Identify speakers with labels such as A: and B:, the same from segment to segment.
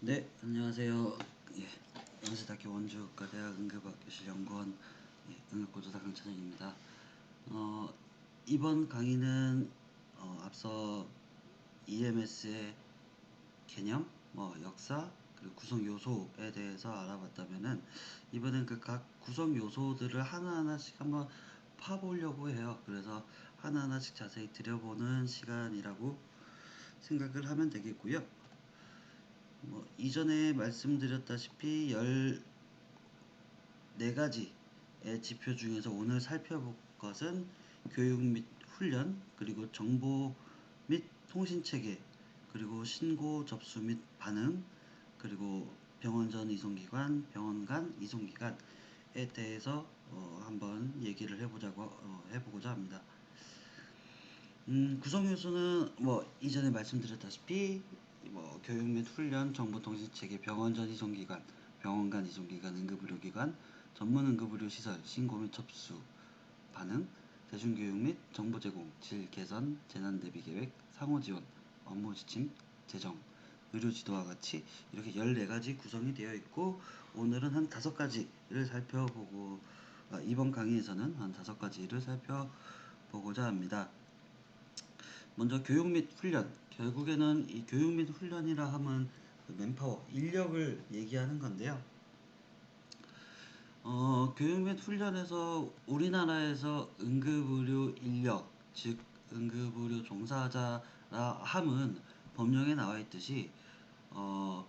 A: 네, 안녕하세요. 예, 연세대학교 원주국가대학 응급학교실 연구원 예, 응급구조사 강찬영입니다. 어, 이번 강의는 어, 앞서 EMS의 개념, 뭐 역사, 그리고 구성 요소에 대해서 알아봤다면은 이번엔 그 각 구성 요소들을 하나하나씩 한번 파보려고 해요. 그래서 하나하나씩 자세히 들여보는 시간이라고 생각을 하면 되겠고요. 뭐 이전에 말씀드렸다시피 14가지의 지표 중에서 오늘 살펴볼 것은 교육 및 훈련, 그리고 정보 및 통신체계, 그리고 신고 접수 및 반응, 그리고 병원 전 이송기관, 병원 간 이송기관에 대해서 어, 한번 얘기를 해보자고 어, 해보고자 합니다. 음, 구성 요소는 뭐 이전에 말씀드렸다시피 뭐 교육 및 훈련, 정보통신 체계, 병원 전 이송기관, 병원 간 이송기관, 응급의료기관, 전문 응급의료 시설, 신고 및 접수, 반응, 대중교육 및 정보 제공, 질 개선, 재난 대비 계획, 상호 지원, 업무 지침, 재정, 의료 지도와 같이 이렇게 14가지 구성이 되어 있고 오늘은 한 다섯 가지를 살펴보고 아, 이번 강의에서는 한 다섯 가지를 살펴보고자 합니다. 먼저 교육 및 훈련. 결국에는 이 교육 및 훈련이라 하면 그 맨파워, 인력을 얘기하는 건데요. 어, 교육 및 훈련에서 우리나라에서 응급의료 인력, 즉 응급의료 종사자라 함은 법령에 나와 있듯이 어,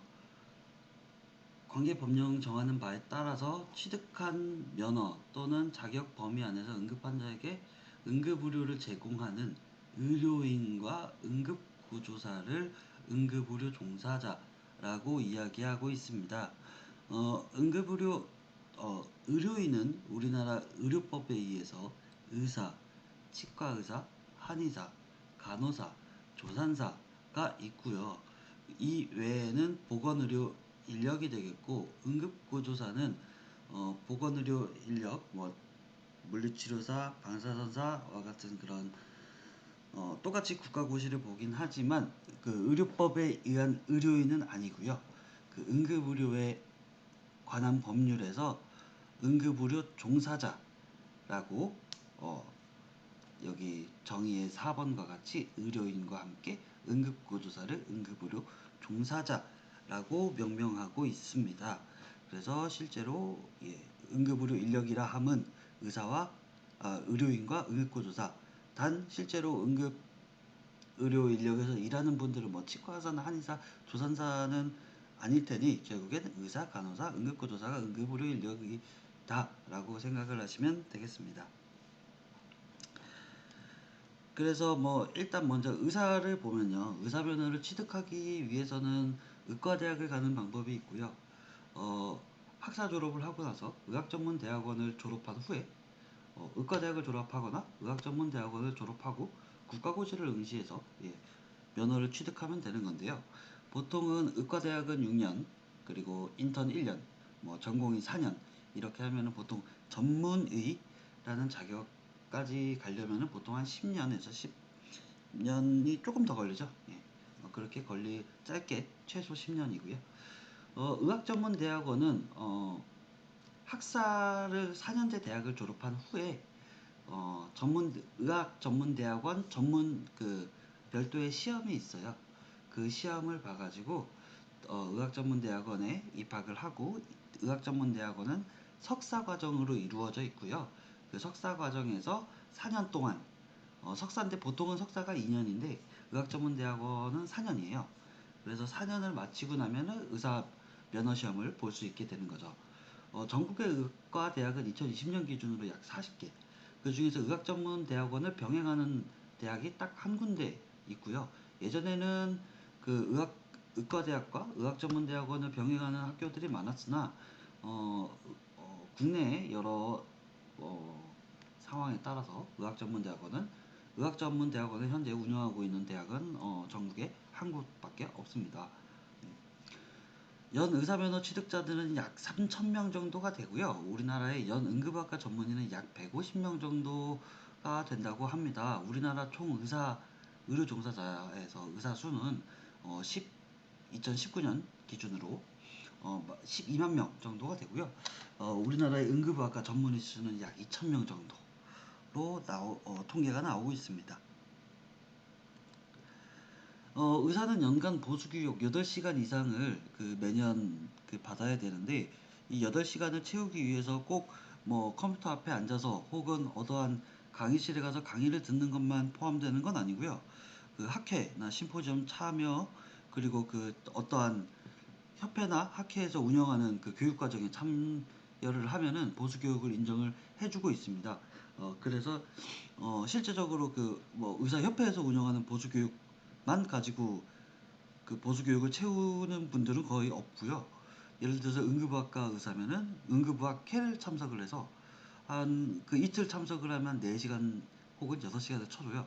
A: 관계 법령 정하는 바에 따라서 취득한 면허 또는 자격 범위 안에서 응급 환자에게 응급의료를 제공하는 의료인과 응급구조사를 응급의료 종사자라고 이야기하고 있습니다. 어, 응급의료 어, 의료인은 우리나라 의료법에 의해서 의사, 치과의사, 한의사, 간호사, 조산사가 있고요. 이 외에는 보건의료 인력이 되겠고 응급구조사는 어, 보건의료 인력, 뭐 물리치료사, 방사선사와 같은 그런 어, 똑같이 국가고시를 보긴 하지만 그 의료법에 의한 의료인은 아니고요. 그 응급의료에 관한 법률에서 응급의료 종사자라고 어, 여기 정의의 4번과 같이 의료인과 함께 응급구조사를 응급의료 종사자라고 명명하고 있습니다. 그래서 실제로 예, 응급의료 인력이라 함은 의사와 아, 의료인과 응급구조사 단 실제로 응급 의료 인력에서 일하는 분들은 뭐 치과의사나 한의사, 조산사는 아닐 테니 결국엔 의사, 간호사, 응급구조사가 응급 의료 인력이다라고 생각을 하시면 되겠습니다. 그래서 뭐 일단 먼저 의사를 보면요. 의사 면허를 취득하기 위해서는 의과대학을 가는 방법이 있고요. 어, 학사 졸업을 하고 나서 의학전문대학원을 졸업한 후에 어, 의과대학을 졸업하거나 의학전문대학원을 졸업하고 국가고시를 응시해서 예, 면허를 취득하면 되는 건데요. 보통은 의과대학은 6년, 그리고 인턴 1년, 뭐 전공이 4년 이렇게 하면은 보통 전문의라는 자격까지 가려면은 보통 한 10년에서 10년이 조금 더 걸리죠. 예, 어, 그렇게 걸리 짧게 최소 10년이고요. 어, 의학전문대학원은 어, 학사를 4년제 대학을 졸업한 후에 어, 전문 의학 전문 대학원 전문 그 별도의 시험이 있어요. 그 시험을 봐가지고 어, 의학 전문 대학원에 입학을 하고 의학 전문 대학원은 석사 과정으로 이루어져 있고요. 그 석사 과정에서 4년 동안 어, 석사인데 보통은 석사가 2년인데 의학 전문 대학원은 4년이에요. 그래서 4년을 마치고 나면은 의사 면허 시험을 볼 수 있게 되는 거죠. 어, 전국의 의과 대학은 2020년 기준으로 약 40개. 그 중에서 의학 전문 대학원을 병행하는 대학이 딱 한 군데 있고요. 예전에는 그 의학 의과 대학과 의학 전문 대학원을 병행하는 학교들이 많았으나 어, 어, 국내 여러 어, 상황에 따라서 의학 전문 대학원은 의학 전문 대학원을 현재 운영하고 있는 대학은 어, 전국에 한 곳밖에 없습니다. 연 의사면허 취득자들은 약 3,000명 정도가 되고요. 우리나라의 연 응급학과 전문의는 약 150명 정도가 된다고 합니다. 우리나라 총 의사 의료 종사자에서 의사 수는 어, 2019년 기준으로 어, 12만 명 정도가 되고요. 어, 우리나라의 응급의학과 전문의 수는 약 2천 명 정도로 나오, 어, 통계가 나오고 있습니다. 어, 의사는 연간 보수교육 8시간 이상을 그 매년 그 받아야 되는데 이 8시간을 채우기 위해서 꼭 뭐 컴퓨터 앞에 앉아서 혹은 어떠한 강의실에 가서 강의를 듣는 것만 포함되는 건 아니고요. 그 학회나 심포지엄 참여 그리고 그 어떠한 협회나 학회에서 운영하는 그 교육 과정에 참여를 하면은 보수 교육을 인정을 해주고 있습니다. 어 그래서 어 실제적으로 그 뭐 의사 협회에서 운영하는 보수 교육 만 가지고 그 보수 교육을 채우는 분들은 거의 없고요. 예를 들어서 응급의학과 의사면은 응급의학회를 참석을 해서 한 그 이틀 참석을 하면 4시간 혹은 6시간을 쳐줘요.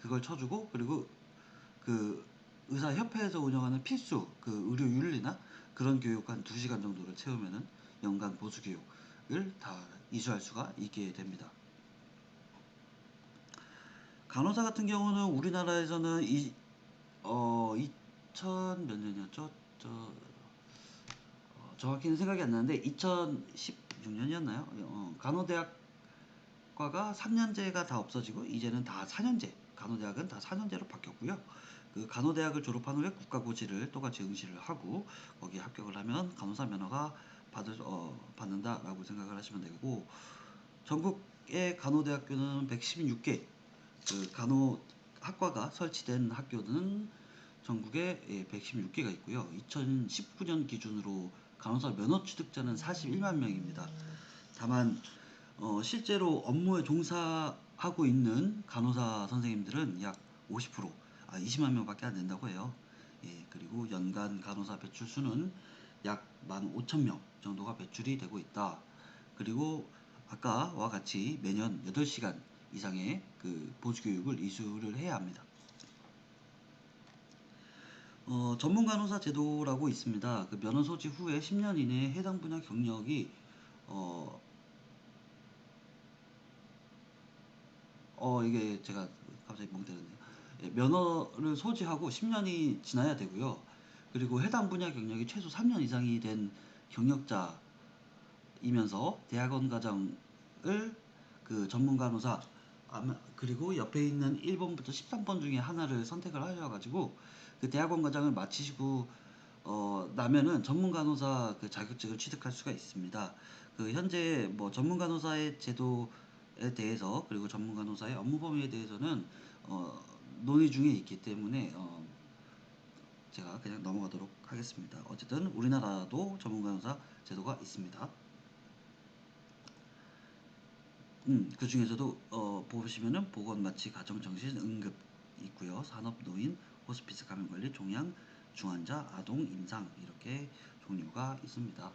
A: 그걸 쳐주고 그리고 그 의사협회에서 운영하는 필수 그 의료 윤리나 그런 교육 한 2시간 정도를 채우면은 연간 보수 교육을 다 이수할 수가 있게 됩니다. 간호사 같은 경우는 우리나라에서는 이, 어, 2000 몇 년이었죠? 저, 어, 정확히는 생각이 안 나는데 2016년이었나요? 어, 간호대학과가 3년제가 다 없어지고 이제는 다 4년제 간호대학은 다 4년제로 바뀌었고요. 그 간호대학을 졸업한 후에 국가고시를 똑같이 응시를 하고 거기에 합격을 하면 간호사 면허가 받을 어, 받는다라고 생각을 하시면 되고 전국의 간호대학교는 116개 그 간호 학과가 설치된 학교는 전국에 116개가 있고요. 2019년 기준으로 간호사 면허 취득자는 41만 명입니다. 다만 어, 실제로 업무에 종사하고 있는 간호사 선생님들은 약 50%, 아, 20만 명밖에 안 된다고 해요. 예, 그리고 연간 간호사 배출 수는 약 15,000명 정도가 배출이 되고 있다. 그리고 아까와 같이 매년 8시간 이상의 그 보조교육을 이수를 해야 합니다. 어, 전문 간호사 제도라고 있습니다. 그 면허 소지 후에 10년 이내에 해당 분야 경력이 어, 어 이게 제가 갑자기 멍 때렸네요. 예, 면허를 소지하고 10년이 지나야 되고요. 그리고 해당 분야 경력이 최소 3년 이상이 된 경력자이면서 대학원 과정을 그 전문 간호사 아마 그리고 옆에 있는 1번부터 13번 중에 하나를 선택을 하셔가지고 그 대학원 과정을 마치시고 어 나면은 전문 간호사 그 자격증을 취득할 수가 있습니다. 그 현재 뭐 전문 간호사의 제도에 대해서 그리고 전문 간호사의 업무 범위에 대해서는 어 논의 중에 있기 때문에 어 제가 그냥 넘어가도록 하겠습니다. 어쨌든 우리나라도 전문 간호사 제도가 있습니다. 음, 그 중에서도 어, 보시면은 보건 마취 가정 정신 응급 있고요. 산업 노인 호스피스 감염 관리 종양 중환자 아동 임상 이렇게 종류가 있습니다.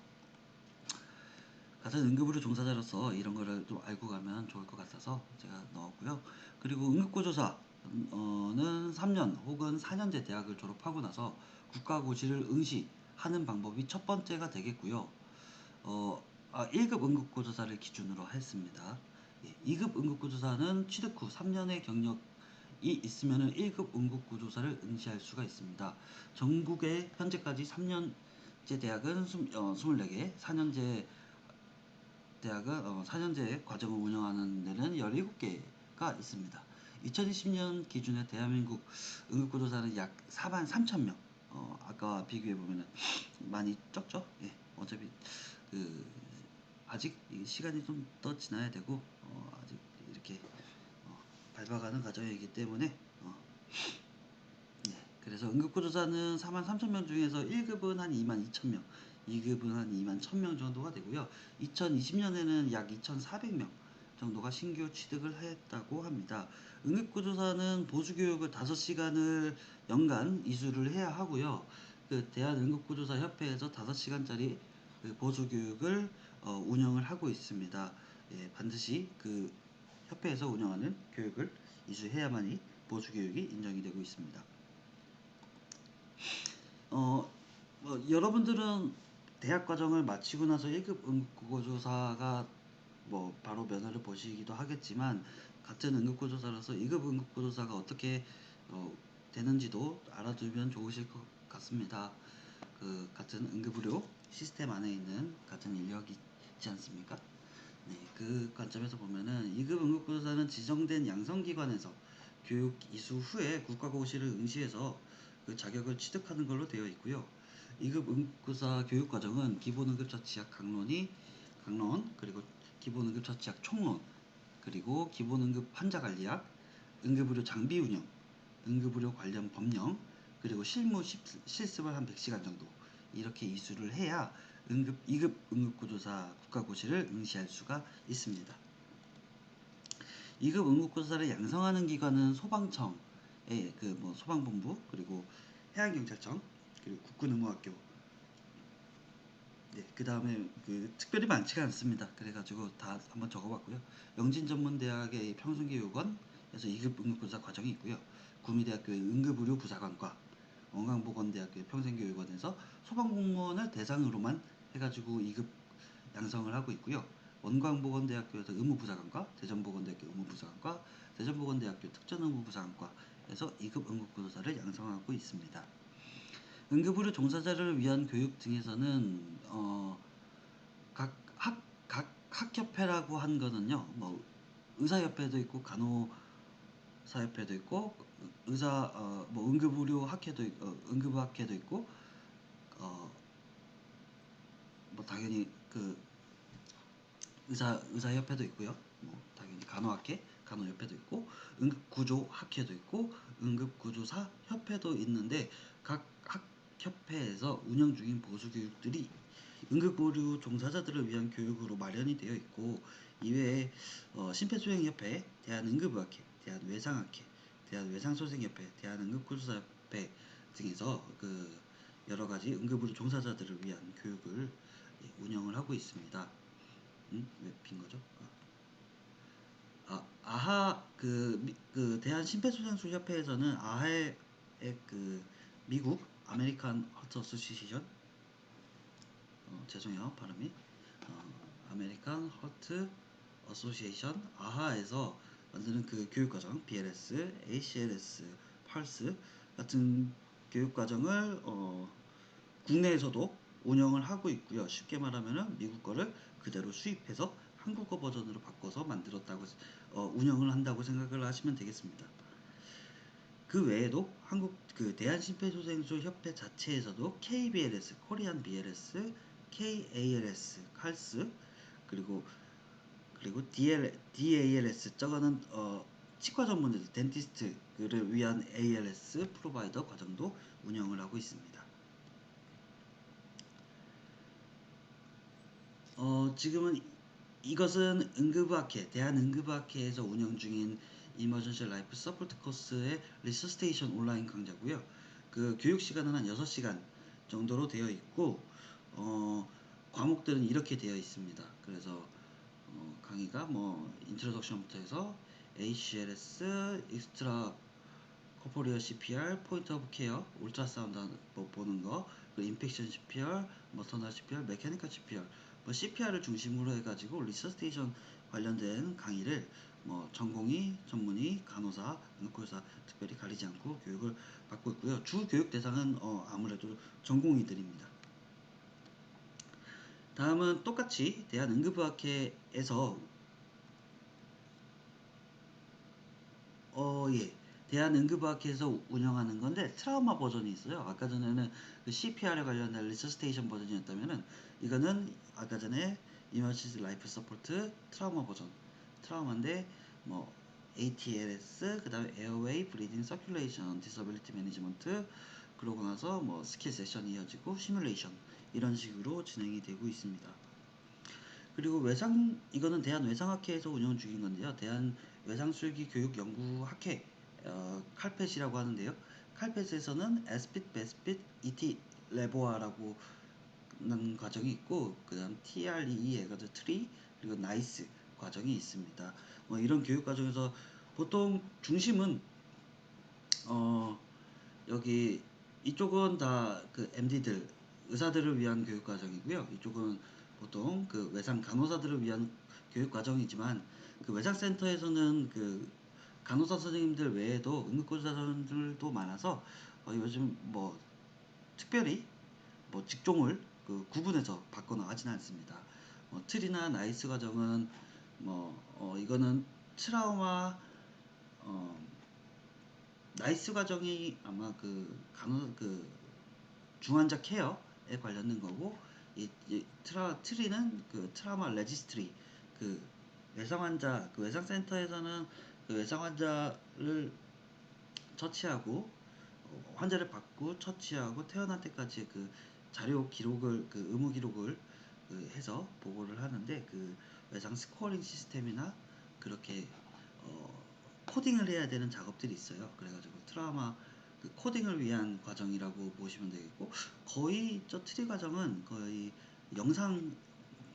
A: 같은 응급의료 종사자로서 이런 거를 좀 알고 가면 좋을 것 같아서 제가 넣었고요. 그리고 응급구조사는 3년 혹은 4년제 대학을 졸업하고 나서 국가고시를 응시하는 방법이 첫 번째가 되겠고요. 어, 아, 1급 응급구조사를 기준으로 했습니다. 2급 응급구조사는 취득 후 3년의 경력이 있으면 1급 응급구조사를 응시할 수가 있습니다. 전국에 현재까지 3년제 대학은 24개, 4년제 대학은 어, 4년제 과정을 운영하는 데는 17개가 있습니다. 2020년 기준의 대한민국 응급구조사는 약 4만 3천 명. 어, 아까 비교해 보면 많이 적죠? 예, 어차피 그 아직 시간이 좀 더 지나야 되고 어, 아직 이렇게 어, 밟아가는 과정이기 때문에 어, 네, 그래서 응급구조사는 4만 3천 명 중에서 1급은 한 2만 2천 명, 2급은 한 2만 1천 명 정도가 되고요. 2020년에는 약 2,400명 정도가 신규 취득을 했다고 합니다. 응급구조사는 보수교육을 5시간을 연간 이수를 해야 하고요. 그 대한응급구조사협회에서 5시간짜리 그 보수교육을 어, 운영을 하고 있습니다. 예, 반드시 그 협회에서 운영하는 교육을 이수해야만이 보수 교육이 인정이 되고 있습니다. 어, 뭐 여러분들은 대학 과정을 마치고 나서 1급 응급구조사가 뭐 바로 면허를 보시기도 하겠지만 같은 응급구조사라서 2급 응급구조사가 어떻게 어, 되는지도 알아두면 좋으실 것 같습니다. 그 같은 응급의료 시스템 안에 있는 같은 인력이 있지 않습니까? 네, 그 관점에서 보면은 2급 응급구조사는 지정된 양성기관에서 교육 이수 후에 국가고시를 응시해서 그 자격을 취득하는 걸로 되어 있고요. 2급 응급구조사 교육 과정은 기본 응급처치약 강론이 강론 그리고 기본 응급처치약 총론 그리고 기본 응급 환자 관리약, 응급의료 장비 운영, 응급의료 관련 법령 그리고 실무 십- 실습을 한 100시간 정도 이렇게 이수를 해야 응급 2급 응급구조사 국가고시를 응시할 수가 있습니다. 2급 응급구조사를 양성하는 기관은 소방청의 그뭐 소방본부 그리고 해양경찰청 그리고 국군의무학교 네, 그 다음에 그 특별히 많지가 않습니다. 그래가지고 다 한번 적어봤고요. 영진전문대학의 평순교육원에서 2급 응급구조사 과정이 있고요. 구미대학교의 응급의료부사관과 원광보건대학교의 평생교육원에서 소방공무원을 대상으로만 해가지고 2급 양성을 하고 있고요. 원광보건대학교에서 의무부사관과 대전보건대학교 의무부사관과 대전보건대학교 특전의무부사관과에서 2급 응급구조사를 양성하고 있습니다. 응급의료 종사자를 위한 교육 등에서는 어, 각 학, 각 학협회라고 한 거는요, 뭐 의사협회도 있고 간호사협회도 있고 의사 어, 뭐 응급의료 학회도 있- 어, 응급학회도 있고 어, 뭐 당연히 그 의사 의사협회도 있고요. 뭐 당연히 간호학회, 간호협회도 있고 응급구조학회도 있고 응급구조사 협회도 있는데 각 학협회에서 운영 중인 보수 교육들이 응급의료 종사자들을 위한 교육으로 마련이 되어 있고 이외에 어, 심폐소생협회, 대한응급의학회, 대한외상학회, 대한외상소생협회, 대한응급구조사협회 등에서 그 여러 가지 응급의료 종사자들을 위한 교육을 예, 운영을 하고 있습니다. 음? 왜빈 거죠? 아, 아, 아하 그, 미- 그 대한 심폐소생술 협회에서는 아하의 그 미국 아메리칸 하트 어소시에이션 어, 죄송해요 발음이 어, 아메리칸 하트 어소시에이션 아하에서 만드는 그 교육과정 BLS, ACLS, 펄스 같은 교육과정을 어, 국내에서도 운영을 하고 있고요. 쉽게 말하면은 미국 거를 그대로 수입해서 한국어 버전으로 바꿔서 만들었다고 어, 운영을 한다고 생각을 하시면 되겠습니다. 그 외에도 한국 그 대한심폐소생술 협회 자체에서도 KBLS, 코리안 BLS, KALS, 칼스 그리고 그리고 DL, DALS 저거는 어, 치과 전문의 덴티스트를 위한 ALS 프로바이더 과정도 운영을 하고 있습니다. 어, 지금은 이것은 응급의학회, 대한응급의학회에서 운영 중인 이머전시 라이프 서포트 코스의 리서스테이션 온라인 강좌고요. 그 교육 시간은 한 6시간 정도로 되어 있고 어, 과목들은 이렇게 되어 있습니다. 그래서 어, 강의가 뭐 인트로덕션부터 해서 ACLS, 익스트라 코포리어 CPR, 포인트 오브 케어, 울트라사운드 뭐 보는 거, 인펙션 CPR, 머터널 CPR, 메카니컬 CPR, 뭐 CPR을 중심으로 해가지고 리서스테이션 관련된 강의를 뭐 전공의, 전문의, 간호사, 응급의사 특별히 가리지 않고 교육을 받고 있고요. 주 교육 대상은 어, 아무래도 전공의들입니다. 다음은 똑같이 대한응급의학회에서 어, 예. 대한응급의학회에서 운영하는 건데 트라우마 버전이 있어요. 아까 전에는 그 CPR에 관련된 리서스테이션 버전이었다면은 이거는 아까 전에 이머시스 라이프 서포트 트라우마 버전 트라우마인데 뭐 ATLS 그 다음에 에어웨이 브리딩 서큘레이션 디서빌리티 매니지먼트 그러고 나서 뭐 스킬 세션이 이어지고 시뮬레이션 이런 식으로 진행이 되고 있습니다. 그리고 외상 이거는 대한 외상학회에서 운영 중인 건데요. 대한 외상술기 교육 연구 학회 어, 칼펫이라고 하는데요. 칼펫에서는 에스핏, 베스핏, ET 레보아라고 는 과정이 있고 그 다음 TREE 해가지고 트리 그리고 나이스 과정이 있습니다. 뭐 이런 교육 과정에서 보통 중심은 어 여기 이쪽은 다 그 MD들 의사들을 위한 교육 과정이고요. 이쪽은 보통 그 외상 간호사들을 위한 교육 과정이지만 그 외상 센터에서는 그 간호사 선생님들 외에도 응급구조사 선생님들도 많아서 어 요즘 뭐 특별히 뭐 직종을 그 구분해서 받거나 하지는 않습니다. 뭐 트리나 나이스 과정은 뭐 어, 이거는 트라우마 어, 나이스 과정이 아마 그 간호 그 중환자 케어에 관련된 거고 이, 이 트라 트리는 그 트라우마 레지스트리 그 외상 환자 그 외상 센터에서는 그 외상 환자를 처치하고 어, 환자를 받고 처치하고 퇴원할 때까지 그 자료 기록을 그 의무 기록을 그 해서 보고를 하는데 그 외상 스코어링 시스템이나 그렇게 어, 코딩을 해야 되는 작업들이 있어요. 그래가지고 트라우마 그 코딩을 위한 과정이라고 보시면 되겠고 거의 저 트리 과정은 거의 영상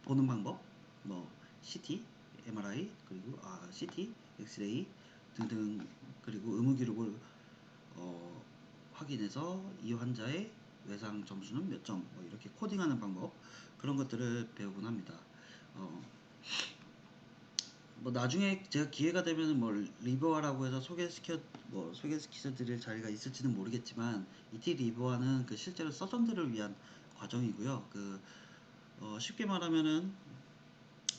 A: 보는 방법 뭐 CT, MRI 그리고 아 CT, 엑스레이 등등 그리고 의무 기록을 어, 확인해서 이 환자의 외상 점수는 몇 점, 뭐 이렇게 코딩하는 방법 그런 것들을 배우곤 합니다. 어, 뭐 나중에 제가 기회가 되면 뭐 리버와라고 해서 소개시켜 뭐 소개시켜 드릴 자리가 있을지는 모르겠지만 이티 리버와는 그 실제로 서전들을 위한 과정이고요. 그 어, 쉽게 말하면은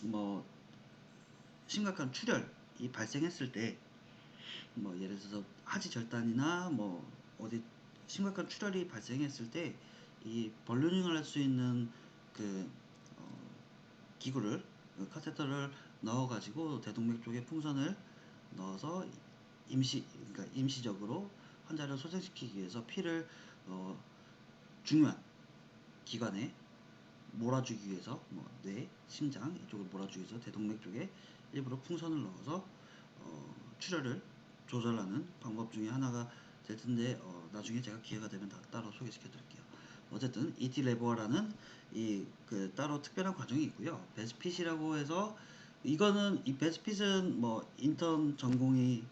A: 뭐 심각한 출혈이 발생했을 때 뭐 예를 들어서 하지 절단이나 뭐 어디 심각한 출혈이 발생했을 때 이 벌루닝을 할 수 있는 그 어, 기구를 그 카테터를 넣어 가지고 대동맥 쪽에 풍선을 넣어서 임시 그러니까 임시적으로 환자를 소생시키기 위해서 피를 어, 중요한 기관에 몰아주기 위해서 뭐 뇌, 심장 이쪽을 몰아주기 위해서 대동맥 쪽에 일부러 풍선을 넣어서 어, 출혈을 조절하는 방법 중에 하나가 될 텐데 어, 나중에 제가 기회가 되면 다 따로 소개시켜 드릴게요. 어쨌든 ET 레버라는 이 그 따로 특별한 과정이 있고요. 베스핏이라고 해서 이거는 이 베스핏은 뭐 인턴 전공이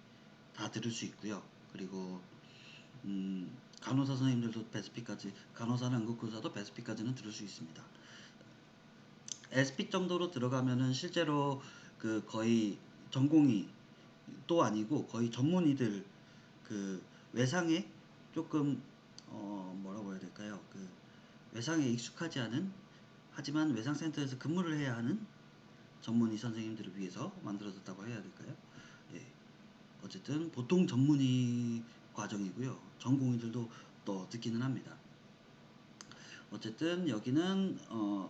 A: 다 들을 수 있고요. 그리고 음, 간호사 선생님들도 베스핏까지 간호사나 응급구조사도 베스핏까지는 들을 수 있습니다. SP 정도로 들어가면은 실제로 그 거의 전공이 또 아니고 거의 전문의들 그 외상에 조금 어 뭐라고 해야 될까요? 그 외상에 익숙하지 않은 하지만 외상센터에서 근무를 해야 하는 전문의 선생님들을 위해서 만들어졌다고 해야 될까요? 예. 어쨌든 보통 전문의 과정이고요. 전공의들도 또 듣기는 합니다. 어쨌든 여기는 어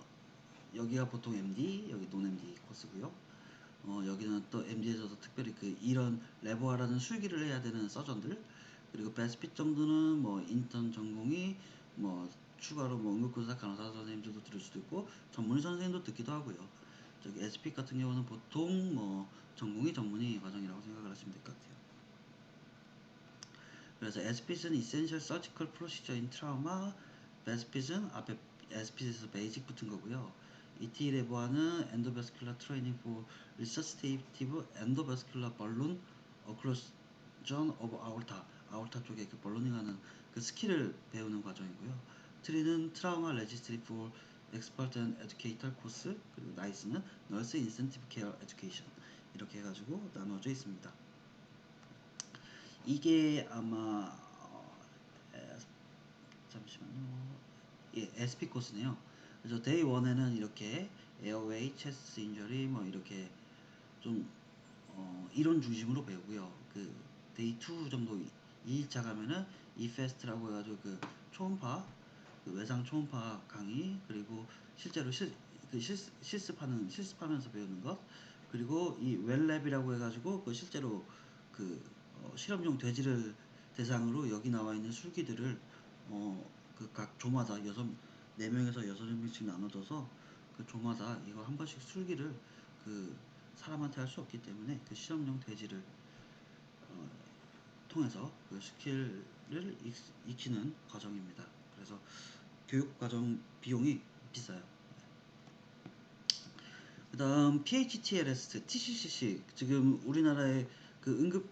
A: 여기가 보통 MD, 여기 논 MD 코스고요. 어 여기는 또 MD에서도 특별히 그 이런 레버하라는 술기를 해야 되는 서전들 그리고 베스핏 정도는 뭐 인턴 전공이 뭐 추가로 뭐 응급구조사 간호사 선생님들도 들을 수도 있고 전문의 선생님도 듣기도 하고요. 저기 SP 같은 경우는 보통 뭐 전공이 전문의 과정이라고 생각을 하시면 될 것 같아요. 그래서 SP는 Essential Surgical Procedure in Trauma, BESP는 앞에 SP에서 베이직 붙은 거고요. ET 레버는 Endovascular Training for Resuscitative Endovascular Balloon Occlusion of Aorta, 아or타 쪽에 그 벌로닝하는 그 스킬을 배우는 과정이고요. 트리는 트라우마 레지스트리 for expert and educator 코스 그리고 나이스는 nurse incentive care education 이렇게 해가지고 나눠져 있습니다. 이게 아마 어, 에, 잠시만요. 예, SP 코스네요. 그래서 데이 1에는 이렇게 에어웨이, 체스트 인저리 뭐 이렇게 좀 어, 이론 중심으로 배우고요. 그 데이 2 정도 2일차 가면은 이페스트라고 해가지고 그 초음파 그 외상 초음파 강의 그리고 실제로 실, 그 실, 실습하는 실습하면서 배우는 것 그리고 이 웰랩이라고 해가지고 그 실제로 그 어, 실험용 돼지를 대상으로 여기 나와 있는 술기들을 어, 그 각 조마다 여섯 네 명에서 여섯 명씩 나눠져서 그 조마다 이거 한 번씩 술기를 그 사람한테 할 수 없기 때문에 그 실험용 돼지를 어, 통해서 그 스킬을 익, 익히는 과정입니다. 그래서 교육 과정 비용이 비싸요. 그 다음 PHTLS, TCCC 지금 우리나라의 그 응급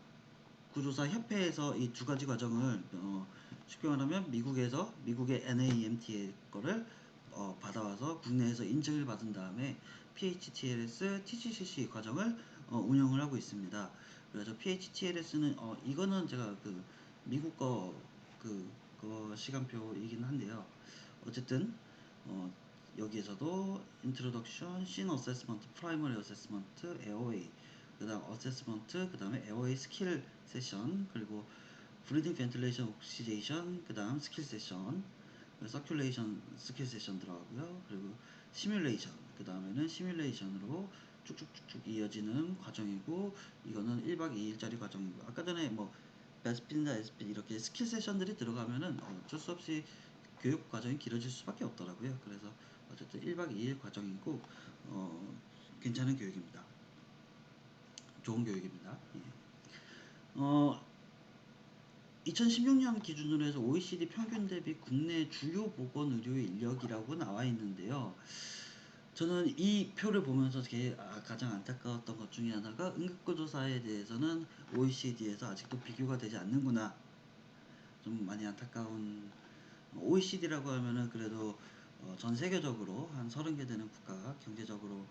A: 구조사 협회에서 이 두 가지 과정을 어, 쉽게 말하면 미국에서 미국의 NAMT의 거를 어, 받아와서 국내에서 인증을 받은 다음에 PHTLS, TCCC 과정을 어, 운영을 하고 있습니다. 그래서 PHTLS는 어, 이거는 제가 그 미국 거그 그 시간표이긴 한데요. 어쨌든 어, 여기에서도 인트로덕션, 씬 어세스먼트, 프라이머리 어세스먼트, 에어웨이, 그다음 어세스먼트, 그다음에 에어웨이 스킬 세션, 그리고 브리딩 벤틸레이션 옥시제이션, 그다음 스킬 세션, 서큘레이션 스킬 세션 들어가고요. 그리고 시뮬레이션, 그다음에는 시뮬레이션으로 쭉쭉쭉쭉 이어지는 과정이고 이거는 1박 2일짜리 과정이고 아까 전에 뭐 베스핀이나 에스핀 이렇게 스킬 세션들이 들어가면은 어쩔 수 없이 교육 과정이 길어질 수밖에 없더라고요. 그래서 어쨌든 1박 2일 과정이고 어, 괜찮은 교육입니다. 좋은 교육입니다. 예. 어, 2016년 기준으로 해서 OECD 평균 대비 국내 주요 보건 의료 인력이라고 나와 있는데요. 저는 이 표를 보면서 게- 아, 가장 안타까웠던 것 중에 하나가 응급구조사에 대해서는 OECD에서 아직도 비교가 되지 않는구나. 좀 많이 안타까운 OECD라고 하면은 그래도 어, 전 세계적으로 한 30개 되는 국가 경제적으로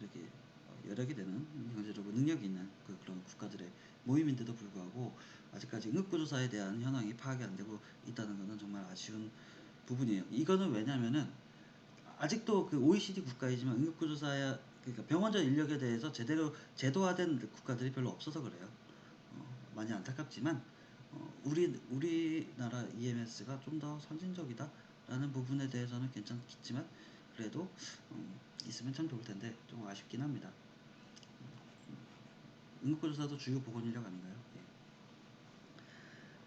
A: 이렇게 어, 개 되는 경제적으로 능력이 있는 그, 그런 국가들의 모임인데도 불구하고 아직까지 응급구조사에 대한 현황이 파악이 안 되고 있다는 것은 정말 아쉬운 부분이에요. 이거는 왜냐면은 아직도 그 OECD 국가이지만 응급구조사야 그러니까 병원전 인력에 대해서 제대로 제도화된 국가들이 별로 없어서 그래요. 어, 많이 안타깝지만 어, 우리 우리나라 EMS가 좀 더 선진적이다라는 부분에 대해서는 괜찮겠지만 그래도 음, 있으면 참 좋을 텐데 좀 아쉽긴 합니다. 응급구조사도 주요 보건 인력 아닌가요? 예.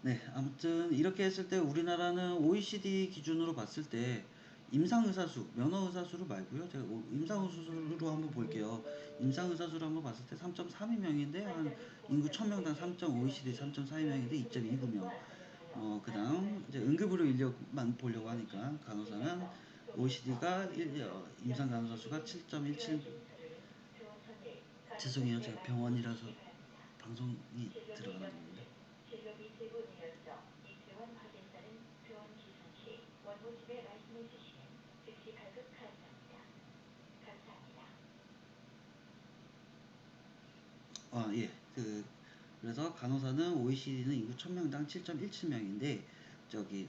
A: 네, 아무튼 이렇게 했을 때 우리나라는 OECD 기준으로 봤을 때 임상의사수, 면허의사수로 말고요. 제가 오- 임상의사수로 한번 볼게요. 임상의사수로 한번 봤을 때 3.32명인데 한 인구 1000명당 3. OECD 3.42명인데 2.29명. 어, 그 다음 이제 응급의료 인력만 보려고 하니까 간호사는 OECD가 임상 간호사 수가 7.17 죄송해요. 제가 병원이라서 방송이 들어가는 겁니다.
B: 기상 시 원무집에 말씀해 주시면 즉시 발급 가능합니다. 감사합니다.
A: 아, 예. 그 그래서 간호사는 OECD는 인구 1000명당 7.17명인데 저기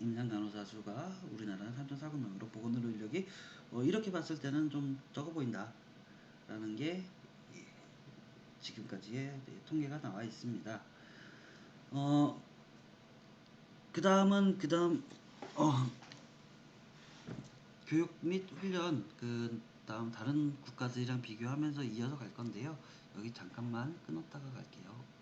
A: 임상 간호사 수가 우리나라는 3.49명으로 보건의료 인력이 어, 이렇게 봤을 때는 좀 적어 보인다 라는 게 예, 지금까지의 네, 통계가 나와 있습니다. 어, 그 다음은 그 다음 어, 교육 및 훈련 그 다음 다른 국가들이랑 비교하면서 이어서 갈 건데요. 여기 잠깐만 끊었다가 갈게요.